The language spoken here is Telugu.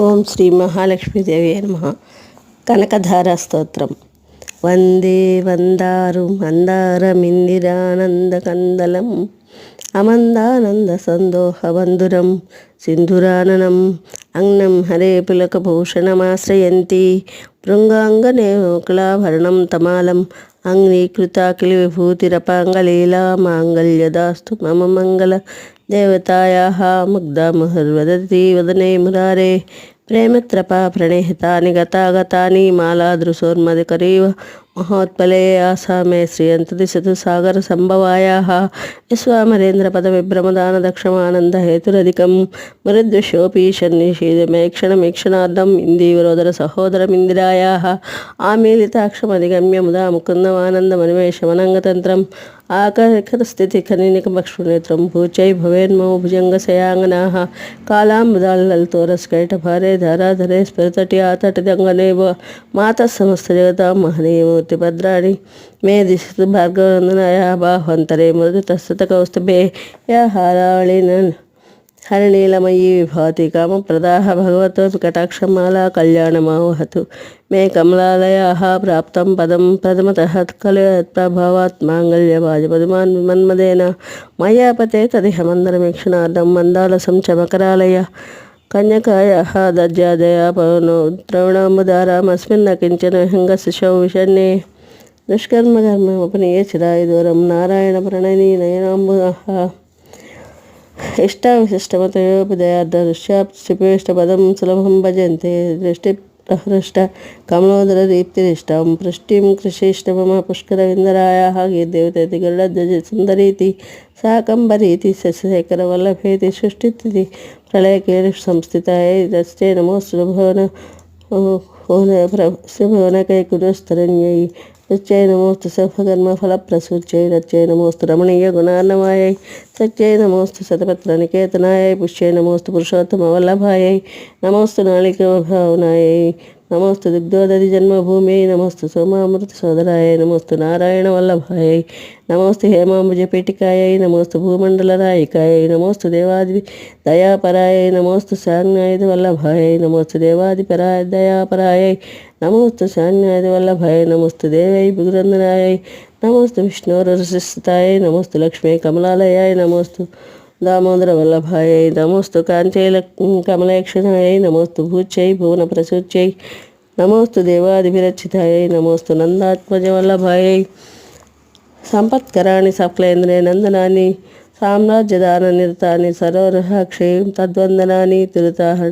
ఓం శ్రీ మహాలక్ష్మీదేవి నమ. కనకధార స్తోత్రం. వందే వందారు మందారమిందిరానందకందలం అమందానంద సందోహ సందోహబంధురం సింధురాననం. అంగ్నం హరే పులకభూషణమాశ్రయంతి భృంగాంగనేకులాభరణం తమాలం. అంగ్నీకృతాకిలి విభూతిరపాంగలీలా మాంగళ్యదాస్తు మమ మంగళ దేవతాయాः ముగ్ధాముహర్వదతి వదనే మురారే ప్రేమత్రపా ప్రణేహితాని గతాగతాని మాలాదృశోర్మదికరీవ మహోత్పలే ఆసామే శ్రియంతదిశతు సాగర సంభవాయాः విశ్వామరేంద్రపదవిభ్రమదానదక్షమానందహేతురధికం మరుద్విషోపి షన్నిషీదమే క్షణమీక్షణార్థం ఇందీవరోదర సహోదరమిందిరాయా ఆమీలితాక్షమధిగమ్య ముదా ముకుందమానందమనిమేషమనంగతంత్రం आकरखरस्थितिखनिनिकमक्षुनेत्रम्भूचै भवेन्मो भुजङ्गशयाङ्गनाः कालाम्बदाल्तोरस्कैटभारे धाराधरे स्फुरतटियातटदङ्गने व मातः समस्तजगतां महनीयमूर्तिभद्राणि मे दिशतु भार्गवन्दनायाः बाह्वन्तरे मृदुतस्तकौस्तुभे या हारावळिनन् హరినీలమయీ విభాతి కామప్రదాహ భగవతోపి కటాక్షమాలా కళ్యాణమావహతు మే కమలాలయాः ప్రాప్తం పదం ప్రథమతः కలయత్ప్రభావాత్ మాంగళ్యవాజపదిమాన్ మన్మదేన మయాపతే తదిహ మందరమీక్షణార్థం మందాలసం చమకరాలయ కన్యకాయాः దజ్యాదయా పవనో ద్రవణాంబుదారామస్మిన్న కించన హింగశిశౌ విషణ్ణే దుష్కర్మకర్మపనీయ చిరాయి దూరం నారాయణ ప్రణయనీ నయనాంబుదః इष्टाविशिष्टमतयोपदयादृश्या क्षिपेष्टपदं सुलभं भजन्ते दृष्टि प्रहृष्ट कमलोदरदीप्तिरिष्टं पृष्टिं कृषिष्टमः पुष्करविन्दरायाः गीर्देवतति गरुडध्वज सुन्दरीति सा कम्बरीति शशिशेखरवल्लभेति सृष्टिति प्रलयकेलिः संस्थितायै तस्यै नमो सुलभो न నృత్యై నమోస్తు సఫకర్మ ఫలప్రసూచ్యై నృత్యై నమోస్తు రమణీయ గుణార్ణమాయై సత్యై నమోస్తు శతపత్ర నికేతనాయై. పుష్యై నమోస్తు పురుషోత్తమ వల్లభాయై నమోస్తు నాళికభావనాయై జన్మభూమి నమోస్తు సోమామృత సోదరాయ నమోస్తు నారాయణ వల్లభాయ నమోస్తు హేమాంబుజ పీఠికాయై నమోస్తు భూమండల రాయికాయై నమోస్తు దేవాది దయాపరాయ నమోస్తు సాజ్ఞాయుధ వల్లభాయ నమోస్తు దేవాదిపరాయ దయాపరాయ దయాపరాయై నమోస్తు సాజ్ఞాయుధ వల్లభాయై నమోస్తు దేవై బిగురందనాయై నమోస్తు విష్ణోరసిస్తాయై నమోస్తు లక్ష్మీ కమలాలయాయ నమోస్తు దామోదర వల్లభాయై నమోస్తు కాంచైల కమలేక్షణాయై నమోస్తు భూచై భువన ప్రసూచ్యై నమోస్తు దేవాదిభిరచితాయై నమోస్తు నందాత్మజ వల్లభాయై సంపత్కరాణి సఫలేంద్రే నందనాని సామ్రాజ్యదాన నిరతాని సరోరహాక్షయం తద్వందనాని తిరుతాహరణ